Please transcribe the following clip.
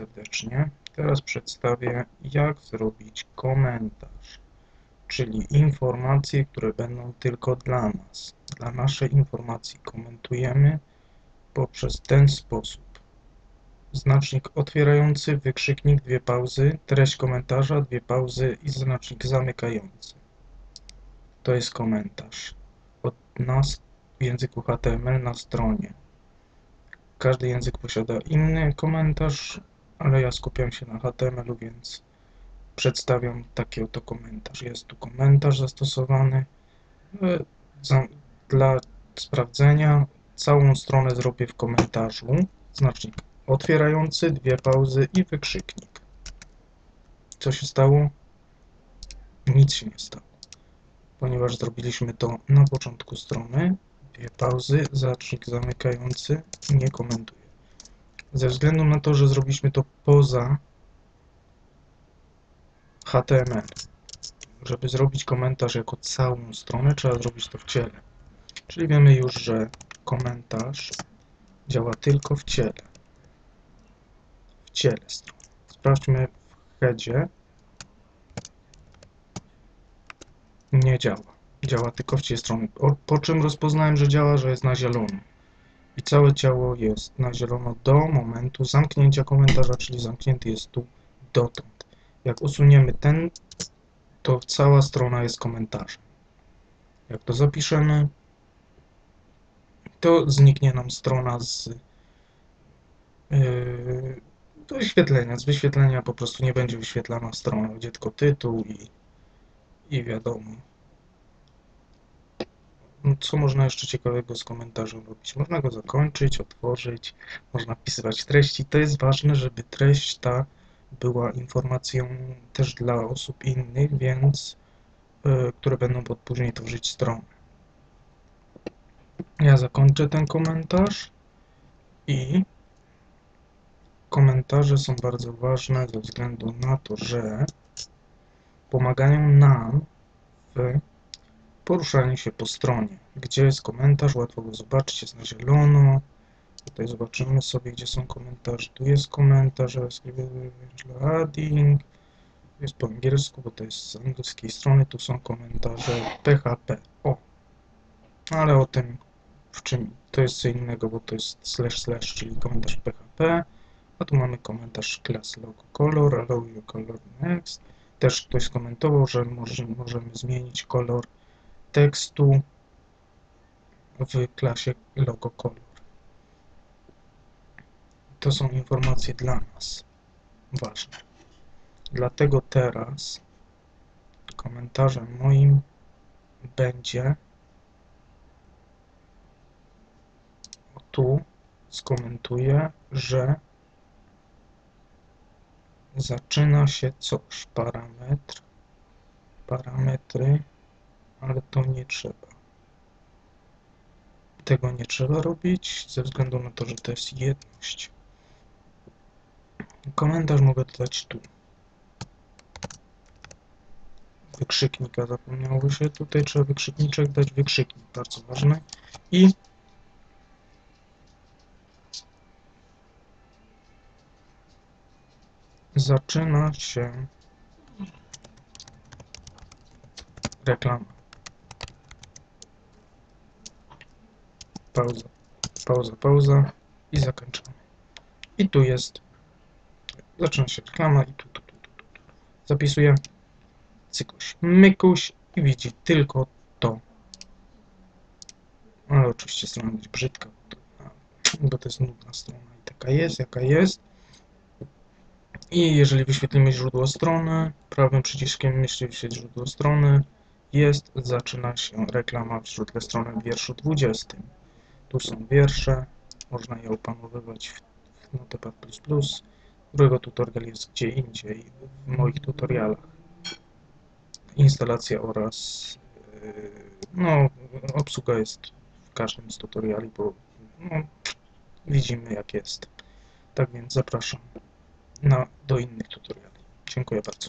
serdecznie. Teraz przedstawię, jak zrobić komentarz, czyli informacje, które będą tylko dla nas. Dla naszej informacji komentujemy poprzez ten sposób. Znacznik otwierający, wykrzyknik, dwie pauzy, treść komentarza, dwie pauzy i znacznik zamykający. To jest komentarz od nas w języku HTML na stronie. Każdy język posiada inny komentarz, ale ja skupiam się na HTML-u, więc przedstawiam taki oto komentarz. Jest tu komentarz zastosowany. E, Dla sprawdzenia całą stronę zrobię w komentarzu. Znacznik otwierający, dwie pauzy i wykrzyknik. Co się stało? Nic się nie stało, ponieważ zrobiliśmy to na początku strony. Dwie pauzy, znacznik zamykający, nie komentuję. Ze względu na to, że zrobiliśmy to poza HTML. Żeby zrobić komentarz jako całą stronę, trzeba zrobić to w ciele. Czyli wiemy już, że komentarz działa tylko w ciele. W ciele strony. Sprawdźmy w headzie. Nie działa. Działa tylko w ciele strony. Po czym rozpoznałem, że działa, że jest na zielono. I całe ciało jest na zielono do momentu zamknięcia komentarza, czyli zamknięty jest tu dotąd. Jak usuniemy ten, to cała strona jest komentarzem. Jak to zapiszemy, to zniknie nam strona z yy, wyświetlenia. Z wyświetlenia po prostu nie będzie wyświetlana strona, będzie tylko tytuł i, i wiadomo. No, Co można jeszcze ciekawego z komentarzem robić? Można go zakończyć, otworzyć, można wpisywać treści. To jest ważne, żeby treść ta była informacją też dla osób innych, więc y, które będą pod później tworzyć stronę. Ja zakończę ten komentarz i komentarze są bardzo ważne ze względu na to, że pomagają nam w poruszaniu się po stronie. Gdzie jest komentarz, łatwo go zobaczyć, jest na zielono. Tutaj zobaczymy sobie, gdzie są komentarze. Tu jest komentarz, adding. Jest po angielsku, bo to jest z angielskiej strony. Tu są komentarze PHP. O! Ale o tym w czym to jest co innego, bo to jest slash slash, czyli komentarz PHP. A tu mamy komentarz class logo color, allow you color next. Też ktoś skomentował, że może, możemy zmienić kolor tekstu w klasie logo color. To są informacje dla nas ważne. Dlatego teraz komentarzem moim będzie tu skomentuję, że zaczyna się coś, parametr, parametry, ale to nie trzeba. Tego nie trzeba robić, ze względu na to, że to jest jedność. Komentarz mogę dodać tu. Wykrzyknika zapomniało się. Tutaj trzeba wykrzykniczek dać wykrzyknik, bardzo ważny. I zaczyna się reklama. Pauza, pauza, pauza i zakończamy. I tu jest, zaczyna się reklama i tu, tu, tu, tu, tu. Zapisuję cykuś, mykuś i widzi tylko to. Ale oczywiście strona będzie brzydka, bo to, jest nudna strona i taka jest, jaka jest. I jeżeli wyświetlimy źródło strony, prawym przyciskiem myśli wyświetl źródło strony, jest, zaczyna się reklama w źródle strony w wierszu 20. Tu są wiersze, można je opanowywać w, Notepad++. Drugiego tutorial jest gdzie indziej, w moich tutorialach. Instalacja oraz yy, no, obsługa jest w każdym z tutoriali, bo no, widzimy jak jest. Tak więc zapraszam na, do innych tutoriali. Dziękuję bardzo.